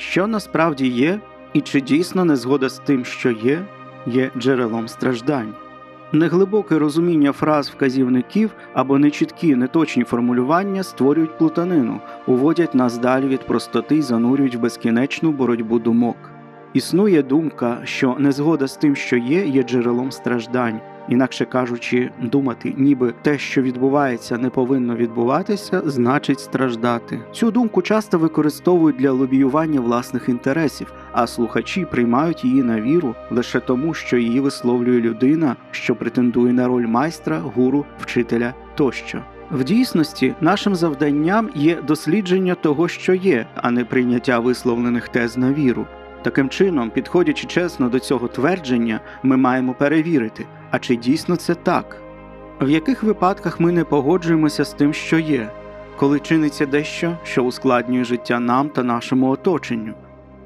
Що насправді є, і чи дійсно незгода з тим, що є, є джерелом страждань. Неглибоке розуміння фраз вказівників або нечіткі неточні формулювання створюють плутанину, уводять нас далі від простоти й занурюють в безкінечну боротьбу думок. Існує думка, що незгода з тим, що є, є джерелом страждань, інакше кажучи, думати, ніби те, що відбувається, не повинно відбуватися, значить страждати. Цю думку часто використовують для лобіювання власних інтересів, а слухачі приймають її на віру лише тому, що її висловлює людина, що претендує на роль майстра, гуру, вчителя тощо. В дійсності нашим завданням є дослідження того, що є, а не прийняття висловлених тез на віру. Таким чином, підходячи чесно до цього твердження, ми маємо перевірити, а чи дійсно це так. В яких випадках ми не погоджуємося з тим, що є, коли чиниться дещо, що ускладнює життя нам та нашому оточенню.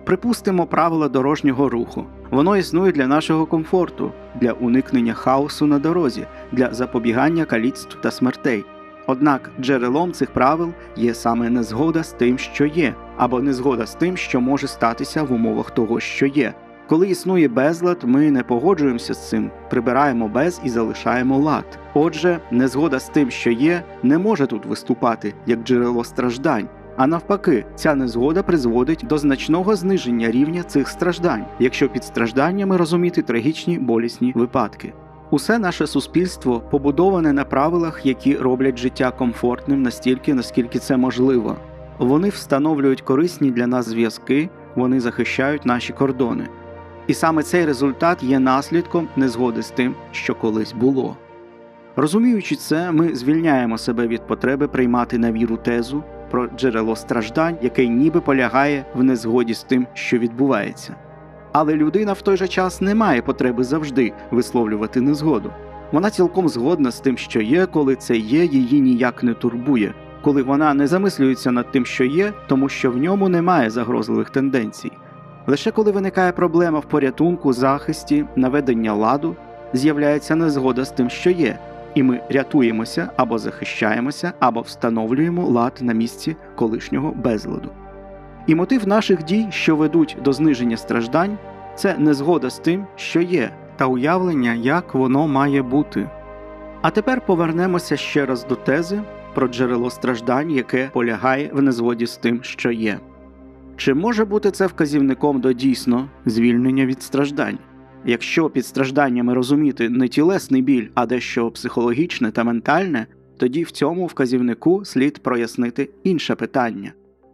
Припустимо правила дорожнього руху. Воно існує для нашого комфорту, для уникнення хаосу на дорозі, для запобігання каліцтв та смертей. Однак джерелом цих правил є саме незгода з тим, що є, або незгода з тим, що може статися в умовах того, що є. Коли існує безлад, ми не погоджуємося з цим, прибираємо без і залишаємо лад. Отже, незгода з тим, що є, не може тут виступати як джерело страждань. А навпаки, ця незгода призводить до значного зниження рівня цих страждань, якщо під стражданнями розуміти трагічні болісні випадки. Усе наше суспільство побудоване на правилах, які роблять життя комфортним настільки, наскільки це можливо. Вони встановлюють корисні для нас зв'язки, вони захищають наші кордони. І саме цей результат є наслідком незгоди з тим, що колись було. Розуміючи це, ми звільняємо себе від потреби приймати на віру тезу про джерело страждань, яке ніби полягає в незгоді з тим, що відбувається. Але людина в той же час не має потреби завжди висловлювати незгоду. Вона цілком згодна з тим, що є, коли це є, її ніяк не турбує, коли вона не замислюється над тим, що є, тому що в ньому немає загрозливих тенденцій. Лише коли виникає проблема в порятунку, захисті, наведення ладу, з'являється незгода з тим, що є, і ми рятуємося або захищаємося, або встановлюємо лад на місці колишнього безладу. І мотив наших дій, що ведуть до зниження страждань, це незгода з тим, що є, та уявлення, як воно має бути. А тепер повернемося ще раз до тези про джерело страждань, яке полягає в незгоді з тим, що є. Чи може бути це вказівником до дійсно звільнення від страждань? Якщо під стражданнями розуміти не тілесний біль, а дещо психологічне та ментальне, тоді в цьому вказівнику слід прояснити інше питання.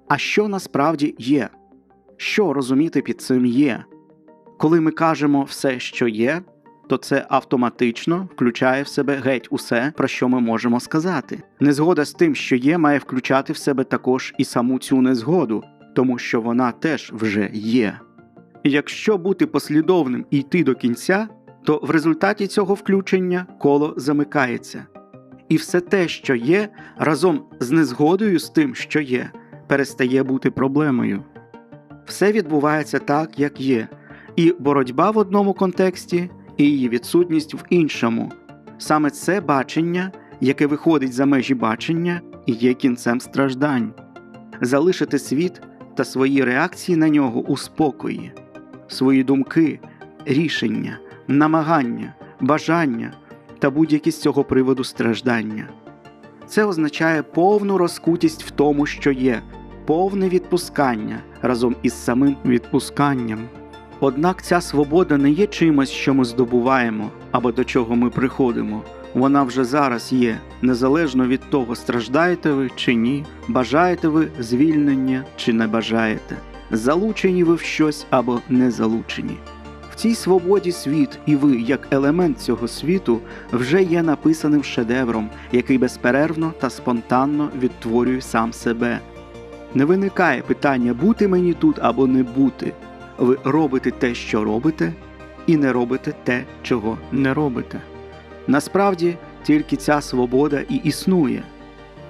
А що насправді є? Що розуміти під цим є? Коли ми кажемо все, що є, то це автоматично включає в себе геть усе, про що ми можемо сказати. Незгода з тим, що є, має включати в себе також і саму цю незгоду, тому що вона теж вже є. Якщо бути послідовним і йти до кінця, то в результаті цього включення коло замикається. І все те, що є, разом з незгодою з тим, що є, перестає бути проблемою. Все відбувається так, як є, і боротьба в одному контексті, і її відсутність в іншому. Саме це бачення, яке виходить за межі бачення, і є кінцем страждань, залишити світ та свої реакції на нього у спокої, свої думки, рішення, намагання, бажання та будь-які з цього приводу страждання. Це означає повну розкутість в тому, що є, повне відпускання разом із самим відпусканням. Однак ця свобода не є чимось, що ми здобуваємо або до чого ми приходимо. Вона вже зараз є, незалежно від того, страждаєте ви чи ні, бажаєте ви звільнення чи не бажаєте, залучені ви в щось або не залучені. В цій свободі світ, і ви, як елемент цього світу, вже є написаним шедевром, який безперервно та спонтанно відтворює сам себе. Не виникає питання бути мені тут або не бути. Ви робите те, що робите, і не робите те, чого не робите. Насправді тільки ця свобода і існує,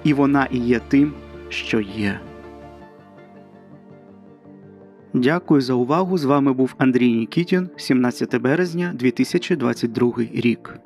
і вона і є тим, що є. Дякую за увагу. З вами був Андрій Нікітін, 17 березня 2022 рік.